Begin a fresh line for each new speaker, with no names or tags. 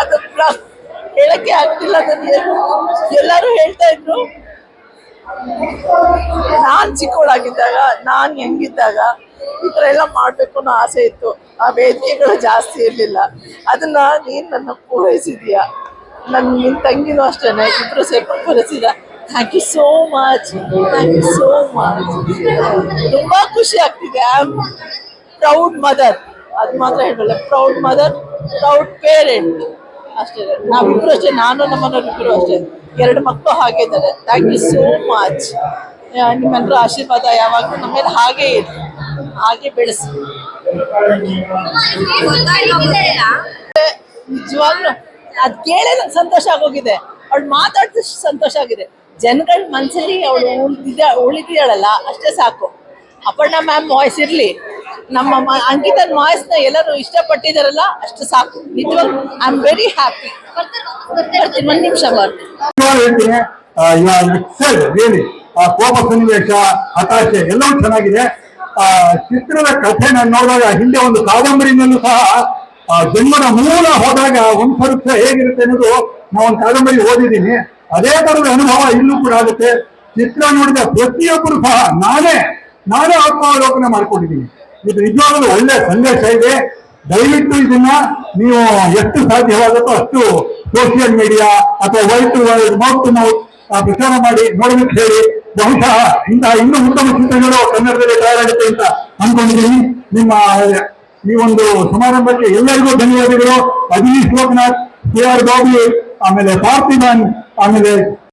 ಅದು ಹೇಳಕ್ಕೆ ಆಗ್ತಿಲ್ಲ ನನಗೆ ಎಲ್ಲರೂ ಹೇಳ್ತಾ ಇದ್ರು. ನಾನ್ ಚಿಕ್ಕವಳಾಗಿದ್ದಾಗ ನಾನ್ ಹೆಂಗಿದ್ದಾಗ ಈ ತರ ಎಲ್ಲ ಮಾಡ್ಬೇಕು ಅನ್ನೋ ಆಸೆ ಇತ್ತು. ಆ ವೇದಿಕೆಗಳು ಜಾಸ್ತಿ ಇರಲಿಲ್ಲ. ಅದನ್ನ ನೀನ್ ನನ್ನ ಪೂರೈಸಿದೀಯ. ನನ್ನ ನಿನ್ ತಂಗಿನೂ ಅಷ್ಟೇನೆ. ಇಬ್ರು ಸೇರ್ಕೊಂಡು ಪೂರೈಸಿದ. Thank you so much thank you so much ತುಂಬಾ ಖುಷಿ ಆಗ್ತಿದೆ. ಐ ಆಮ್ ಪ್ರೌಡ್ ಮದರ್ ಅದು ಮಾತ್ರ ಹೇಳಲ್ಲ. ಪ್ರೌಡ್ ಮದರ್ ಪ್ರೌಡ್ ಪೇರೆಂಟ್ ಅಷ್ಟೇ. ನಾವಿಬ್ರು ಅಷ್ಟೇ. ನಾನು ನಮ್ಮನವರಿಬ್ಬರು ಅಷ್ಟೇ. ಎರಡು ಮಕ್ಕಳು ಹಾಗೆ ಇದ್ದಾರೆ. ಥ್ಯಾಂಕ್ ಯು ಸೋ ಮಚ್ ನಿಮ್ಮೆಲ್ಲರ ಆಶೀರ್ವಾದ ಯಾವಾಗಲೂ ನಮ್ಮ ಮೇಲೆ ಹಾಗೆ ಇರಲಿ ಹಾಗೆ ಬೆಳೆಸಿ. ನಿಜವಾಗ್ಲೂ ಅದ್ ಕೇಳೇ ನಂಗೆ ಸಂತೋಷ ಆಗೋಗಿದೆ. ಅವಳು ಮಾತಾಡ್ದಷ್ಟು ಸಂತೋಷ ಆಗಿದೆ. ಜನಗಳ ಮನಸ್ಸಲ್ಲಿ ಅವಳು ಉಳಿದಿದ್ದ ಉಳಿದಿದ್ದಾಳಲ್ಲ ಅಷ್ಟೇ ಸಾಕು. ಅಪರ್ಣ ಮ್ಯಾಮ್ ವಾಯ್ಸ್ ಇರಲಿ. ನಮ್ಮ ಅಂಕಿತ ನ ಎಲ್ಲರೂ ಇಷ್ಟಪಟ್ಟಿದಾರಲ್ಲ ಅಷ್ಟು ಸಾಕು. ನಿಜವಾಗ್ ಐ ಆಮ್ ವೆರಿ ಹ್ಯಾಪಿ ಬರ್ತೀನಿ, ಒಂದ್ ನಿಮಿಷ ಬರ್ತೀನಿ.
ಆ ಕೋಪ, ಸನ್ನಿವೇಶ, ಹತಾಶೆ ಎಲ್ಲವೂ ಚೆನ್ನಾಗಿದೆ. ಆ, ಚಿತ್ರದ ಕಥೆ ನಾನು ನೋಡಿದಾಗ ಹಿಂದೆ ಒಂದು ಕಾದಂಬರಿನಲ್ಲೂ ಸಹ, ಆ, ಜನ್ಮದ ಮೂಲ ಹೋದಾಗ ವಂಶವೃಕ್ಷ ಹೇಗಿರುತ್ತೆ ಅನ್ನೋದು ನಾವು ಒಂದು ಕಾದಂಬರಿ ಓದಿದ್ದೀನಿ. ಅದೇ ತರದ ಅನುಭವ ಇಲ್ಲೂ ಕೂಡ ಆಗುತ್ತೆ. ಚಿತ್ರ ನೋಡಿದ ಪ್ರತಿಯೊಬ್ಬರು ಸಹ ನಾನೇ ನಾನೇ ಆತ್ಮಾವಲೋಕನ ಮಾಡ್ಕೊಂಡಿದ್ದೀನಿ. ಇದು ನಿಜವಾಗಲೂ ಒಳ್ಳೆ ಸಂದೇಶ ಇದೆ. ದಯವಿಟ್ಟು ಇದನ್ನ ನೀವು ಎಷ್ಟು ಸಾಧ್ಯವಾಗುತ್ತೋ ಅಷ್ಟು ಸೋಷಿಯಲ್ ಮೀಡಿಯಾ ಅಥವಾ ವೈಟ್ ವೈಡ್ ಮೌತ್ ಮೌತ್ ಪ್ರಚಾರ ಮಾಡಿ ನೋಡಬೇಕು ಹೇಳಿ. ಬಹುಶಃ ಇಂತಹ ಇನ್ನೂ ಉತ್ತಮ ಚಿತ್ರಗಳು ಕನ್ನಡದಲ್ಲಿ ತಯಾರಾಗುತ್ತೆ ಅಂತ ಅನ್ಕೊಂಡಿದ್ದೀನಿ. ನಿಮ್ಮ, ಈ ಒಂದು ಸಮಾರಂಭಕ್ಕೆ ಎಲ್ಲರಿಗೂ ಧನ್ಯವಾದಗಳು. ಅಜನೀಶ್ ಲೋಕನಾಥ್, ಕೆ ಆರ್ ಬಾಬು, ಆಮೇಲೆ ಪಾರ್ಥಿಬನ್ ಆಮೇಲೆ